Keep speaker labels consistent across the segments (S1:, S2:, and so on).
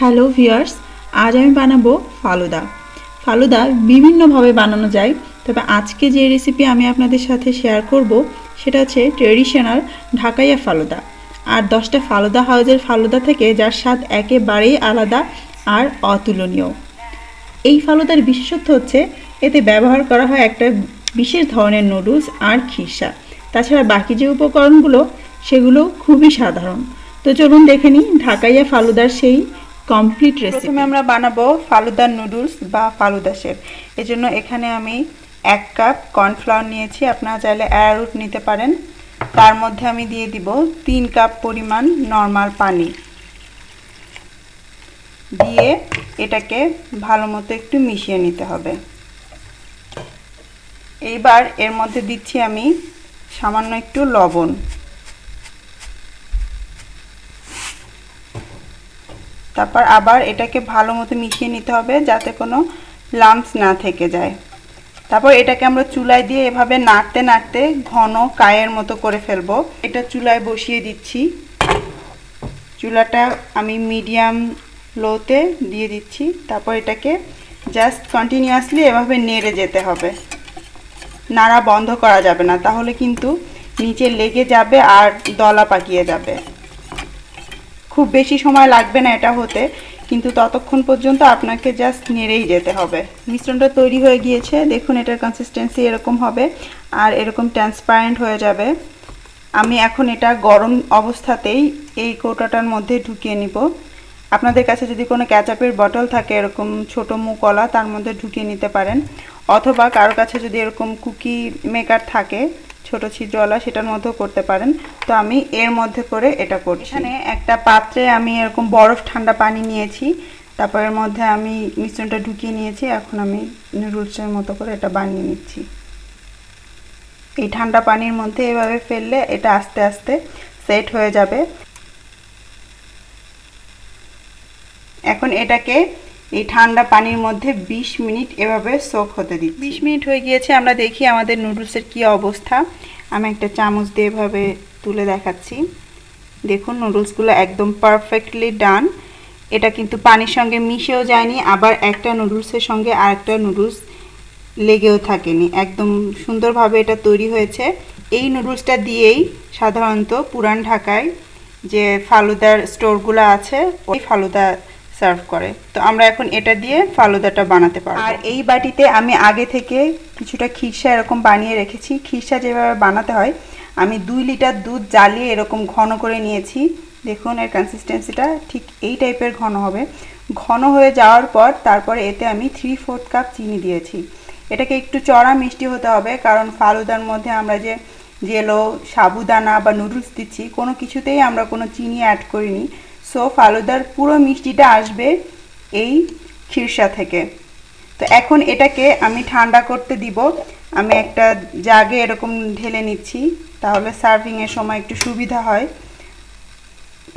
S1: Hello viewers আজ আমি বানাবো ফালুদা। ফালুদা বিভিন্নভাবে বানানো যায়, তবে আজকে যে রেসিপি আমি আপনাদের সাথে শেয়ার করব, সেটা হচ্ছে ট্রেডিশনাল ঢাকাইয়া ফালুদা। আর দশটা ফালুদা হাউজের ফালুদা থেকে যার স্বাদ একেবারেই আলাদা আর অতুলনীয়। এই ফালুদার বিশেষত্ব হচ্ছে, এতে ব্যবহার করা হয় একটা বিশেষ ধরনের নুডলস আর খিরসা। তাছাড়া বাকি যে উপকরণগুলো, সেগুলো খুবই সাধারণ। তো চলুন দেখে নিই ঢাকাইয়া ফালুদার সেই কমপ্লিট রেসিপি প্রথমে আমরা বানাবো ফালুদার নুডলস বা ফালুদা শেপ। এজন্য এখানে আমি এক কাপ কর্নফ্লাওয়ার নিয়েছি, আপনারা চাইলে অ্যারারুট নিতে পারেন। তার মধ্যে আমি দিয়ে দিব তিন কাপ পরিমাণ নর্মাল পানি। দিয়ে এটাকে ভালো মতো একটু মিশিয়ে নিতে হবে। এইবার এর মধ্যে দিচ্ছি আমি সামান্য একটু লবণ। তারপর আবার এটাকে ভালো মতো মিশিয়ে নিতে হবে যাতে কোনো লাম্পস না থেকে যায়। তারপর এটাকে আমরা চুলায় দিয়ে এভাবে নাড়তে নাড়তে ঘন কায়ের মতো করে ফেলব। এটা চুলায় বসিয়ে দিচ্ছি। চুলাটা আমি মিডিয়াম লোতে দিয়ে দিচ্ছি। তারপর এটাকে জাস্ট কন্টিনিউয়াসলি এভাবে নেড়ে যেতে হবে। নাড়া বন্ধ করা যাবে না, তাহলে কিন্তু নিচে লেগে যাবে আর দলা পাকিয়ে যাবে। খুব বেশি সময় লাগবে না এটা হতে, কিন্তু ততক্ষণ পর্যন্ত আপনাকে জাস্ট নেড়েই যেতে হবে। মিশ্রণটা তৈরি হয়ে গিয়েছে, দেখুন এটার কনসিস্টেন্সি এরকম হবে, আর এরকম ট্রান্সপারেন্ট হয়ে যাবে। আমি এখন এটা গরম অবস্থাতেই এই কৌটাটার মধ্যে ঢুকিয়ে নিব। আপনাদের কাছে যদি কোনো ক্যাচাপের বটল থাকে, এরকম ছোটো মুকলা তার মধ্যে ঢুকিয়ে নিতে পারেন। অথবা কারও কাছে যদি এরকম কুকি মেকার থাকে ছোট ছিদ্রওয়ালা সেটার মধ্যেও করতে পারেন। তো আমি এর মধ্যে করে এটা করছি। এখানে একটা পাত্রে আমি এরকম বরফ ঠান্ডা পানি নিয়েছি। তারপর এর মধ্যে আমি মিশ্রণটা ঢুকিয়ে নিয়েছি। এখন আমি নুডলসের মতো করে এটা বানিয়ে নিচ্ছি। এই ঠান্ডা পানির মধ্যে এভাবে ফেললে এটা আস্তে আস্তে সেট হয়ে যাবে। এখন এটাকে এই ঠান্ডা পানির মধ্যে ২০ মিনিট এভাবে সোক হতে দিই ২০ মিনিট হয়ে গিয়েছে, আমরা দেখি আমাদের নুডলসের কি অবস্থা। আমি একটা চামচ দিয়ে এভাবে তুলে দেখাচ্ছি। দেখুন, নুডলসগুলো একদম পারফেক্টলি ডান এটা কিন্তু পানির সঙ্গে মিশেও যায়নি, আবার একটা নুডলসের সঙ্গে আরেকটা নুডলস লেগেও থাকেনি। একদম সুন্দরভাবে এটা তৈরি হয়েছে। এই নুডলসটা দিয়েই সাধারণত পুরান ঢাকায় যে ফালুদার স্টোরগুলো আছে, ওই ফালুদা সার্ভ করে। তো আমরা এখন এটা দিয়ে ফালুদাটা বানাতে পারব। আর এই বাটিতে আমি আগে থেকে কিছুটা খিরসা এরকম বানিয়ে রেখেছি। খিরসা যেভাবে বানাতে হয়, আমি দুই লিটার দুধ জ্বালিয়ে এরকম ঘন করে নিয়েছি। দেখুন এর কনসিস্টেন্সিটা ঠিক এই টাইপের ঘন হবে। ঘন হয়ে যাওয়ার পর তারপরে এতে আমি থ্রি ফোর্থ কাপ চিনি দিয়েছি। এটাকে একটু চড়া মিষ্টি হতে হবে, কারণ ফালুদার মধ্যে আমরা যে জেলো সাবুদানা বা নুডলস দিচ্ছি, কোনো কিছুতেই আমরা কোনো চিনি অ্যাড করিনি। সো ফালুদার পুরো মিষ্টিটা আসবে এই খিরসা থেকে। তো এখন এটাকে আমি ঠান্ডা করতে দিব। আমি একটা জাগে এরকম ঢেলে নিচ্ছি, তাহলে সার্ভিংয়ের সময় একটু সুবিধা হয়।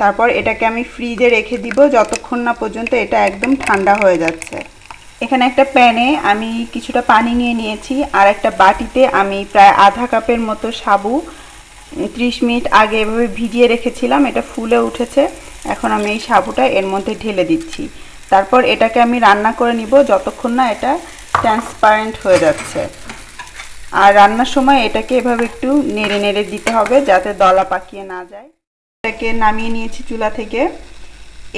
S1: তারপর এটাকে আমি ফ্রিজে রেখে দিব, যতক্ষণ না পর্যন্ত এটা একদম ঠান্ডা হয়ে যাচ্ছে। এখানে একটা প্যানে আমি কিছুটা পানি নিয়ে নিয়েছি, আর একটা বাটিতে আমি প্রায় আধা কাপের মতো সাবু। ত্রিশ মিনিট আগে এভাবে ভিজিয়ে রেখেছিলাম, এটা ফুলে উঠেছে। এখন আমি এই সাবুটা এর মধ্যে ঢেলে দিচ্ছি। তারপর এটাকে আমি রান্না করে নিব যতক্ষণ না এটা ট্রান্সপারেন্ট হয়ে যাচ্ছে। আর রান্নার সময় এটাকে এভাবে একটু নেড়ে নেড়ে দিতে হবে যাতে দলা পাকিয়ে না যায়। এটাকে নামিয়ে নিয়েছি চুলা থেকে।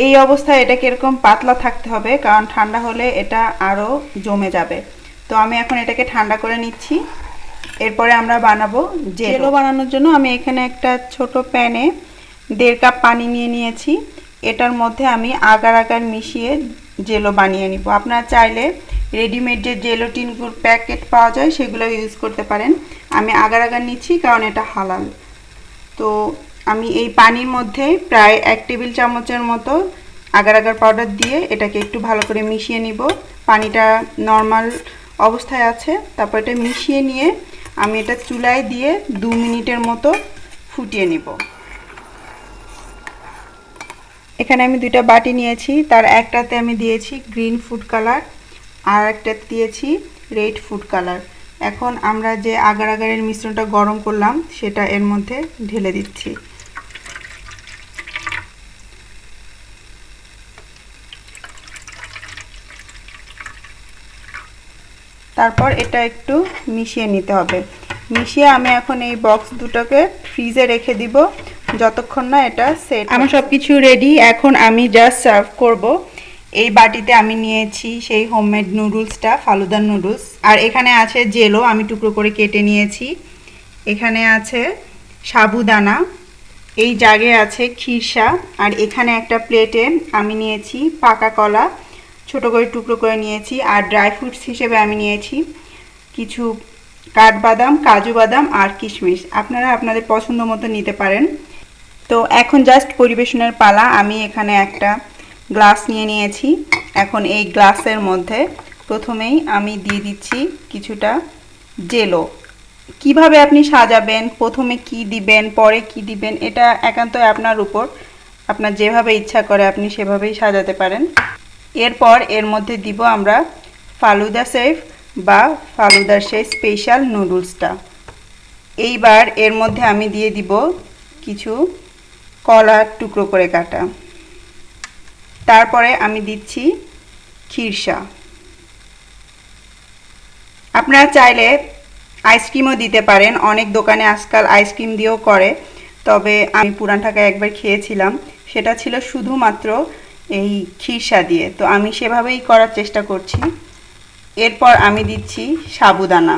S1: এই অবস্থায় এটাকে এরকম পাতলা থাকতে হবে কারণ ঠান্ডা হলে এটা আরও জমে যাবে। তো আমি এখন এটাকে ঠান্ডা করে নিচ্ছি। এরপরে আমরা বানাবো জেলো। বানানোর জন্য আমি এখানে একটা ছোট প্যানে দেড় কাপ পানি নিয়ে নিয়েছি। এটার মধ্যে আমি আগার আগার মিশিয়ে জেলো বানিয়ে নিব। আপনারা চাইলে রেডিমেড যে জেলোটিনগুলো প্যাকেট পাওয়া যায় সেগুলো ইউজ করতে পারেন। আমি আগার আগার নিচ্ছি কারণ এটা হালাল। তো আমি এই পানির মধ্যে প্রায় এক টেবিল চামচের মতো আগার আগার পাউডার দিয়ে এটাকে একটু ভালো করে মিশিয়ে নিব। পানিটা নর্মাল অবস্থায় আছে। তারপর এটা মিশিয়ে নিয়ে আমি এটা চুলায় দিয়ে দু মিনিটের মতো ফুটিয়ে নিব। এখানে আমি দুইটা বাটি নিয়েছি। তার একটাতে আমি দিয়েছি গ্রিন ফুড কালার আর একটা দিয়েছি রেড ফুড কালার এখন আমরা যে আগার আগারের মিশ্রণটা গরম করলাম, সেটা এর মধ্যে ঢেলে দিচ্ছি। তারপর এটা একটু মিশিয়ে নিতে হবে। মিশিয়ে আমি এখন এই বক্স দুটোকে ফ্রিজে রেখে দিব। যতক্ষণ না এটা সেট আমার সব কিছু রেডি এখন আমি জাস্ট সার্ভ করব। এই বাটিতে আমি নিয়েছি সেই হোমমেড নুডলসটা ফালুদার নুডলস আর এখানে আছে জেলো আমি টুকরো করে কেটে নিয়েছি। এখানে আছে সাবুদানা, এই জাগে আছে খিরসা, আর এখানে একটা প্লেটে আমি নিয়েছি পাকা কলা, ছোটো করে টুকরো করে নিয়েছি, আর ড্রাই ফ্রুটস হিসেবে আমি নিয়েছি কিছু কাঠবাদাম, কাজু বাদাম আর কিশমিশ। আপনারা আপনাদের পছন্দ মতো নিতে পারেন। তো এখন জাস্ট পরিবেশনের পালা। আমি এখানে একটা গ্লাস নিয়ে নিয়েছি। এখন এই গ্লাসের মধ্যে প্রথমেই আমি দিয়ে দিচ্ছি কিছুটা জেলো কীভাবে আপনি সাজাবেন, প্রথমে কি দিবেন, পরে কি দিবেন, এটা একান্ত আপনার উপর। আপনার যেভাবে ইচ্ছা করে আপনি সেভাবেই সাজাতে পারেন। এরপর এর মধ্যে দিব আমরা ফালুদা সেফ বা ফালুদার সেই স্পেশাল নুডলসটা এইবার এর মধ্যে আমি দিয়ে দিব কিছু কলার টুকরো করে কাটা। তারপরে আমি দিচ্ছি খিরসা। আপনারা চাইলে আইসক্রিমও দিতে পারেন। অনেক দোকানে আজকাল আইসক্রিম দিয়েও করে। তবে আমি পুরান ঢাকায় একবার খেয়েছিলাম। সেটা ছিল শুধুমাত্র এই খিরসা দিয়ে। তো আমি সেভাবেই করার চেষ্টা করছি। এরপর আমি দিচ্ছি সাবুদানা।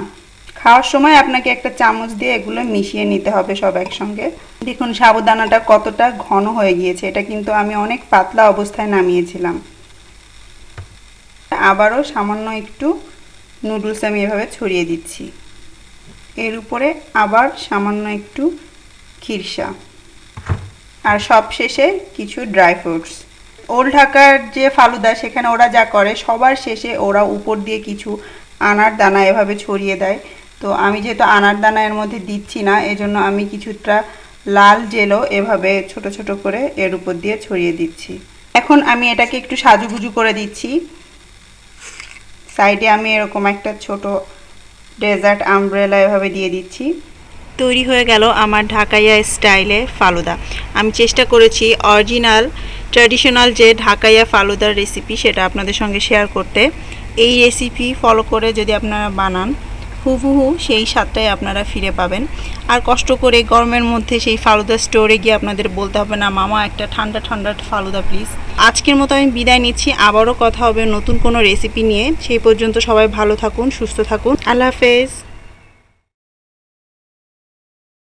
S1: খাওয়ার সময় আপনাকে একটা চামচ দিয়ে এগুলো মিশিয়ে নিতে হবে সব একসঙ্গে। দেখুন, সাবুদানাটা কতটা ঘন হয়ে গিয়েছে, এটা কিন্তু আমি অনেক পাতলা অবস্থায় নামিয়েছিলাম। আবারও সামান্য একটু নুডলস আমি এভাবে ছড়িয়ে দিচ্ছি। এর উপরে আবার সামান্য একটু খিরসা। আর সব শেষে কিছু ড্রাই ফ্রুটস। ওল্ড ঢাকার যে ফালুদা, সেখানে ওরা যা করে, সবার শেষে ওরা উপর দিয়ে কিছু আনার দানা এভাবে ছড়িয়ে দেয়। তো আমি যেহেতু আনার দানা এর মধ্যে দিচ্ছি না, এজন্য আমি কিছুটা লাল জেলো এভাবে ছোট ছোট করে এর উপর দিয়ে ছড়িয়ে দিচ্ছি। এখন আমি এটাকে একটু সাজুগুজু করে দিচ্ছি। সাইডে আমি এরকম একটা ছোট ডেজার্ট আমব্রেলা এভাবে দিয়ে দিচ্ছি। তৈরি হয়ে গেল আমার ঢাকাইয়া স্টাইলে ফালুদা। আমি চেষ্টা করেছি অরিজিনাল, ট্র্যাডিশনাল যে ঢাকাইয়া ফালুদার রেসিপি সেটা আপনাদের সঙ্গে শেয়ার করতে। এই রেসিপি ফলো করে যদি আপনারা বানান হুবহু সেই স্বাদটাই আপনারা ফিরে পাবেন। আর কষ্ট করে গরমের মধ্যে সেই ফালুদা স্টোরে গিয়ে আপনাদের বলতে হবে, না মামা, একটা ঠান্ডা ঠান্ডা ফালুদা প্লিজ আজকের মতো আমি বিদায় নিচ্ছি। আবারও কথা হবে নতুন কোনো রেসিপি নিয়ে। সেই পর্যন্ত সবাই ভালো থাকুন, সুস্থ থাকুন। আল্লাহ হাফেজ।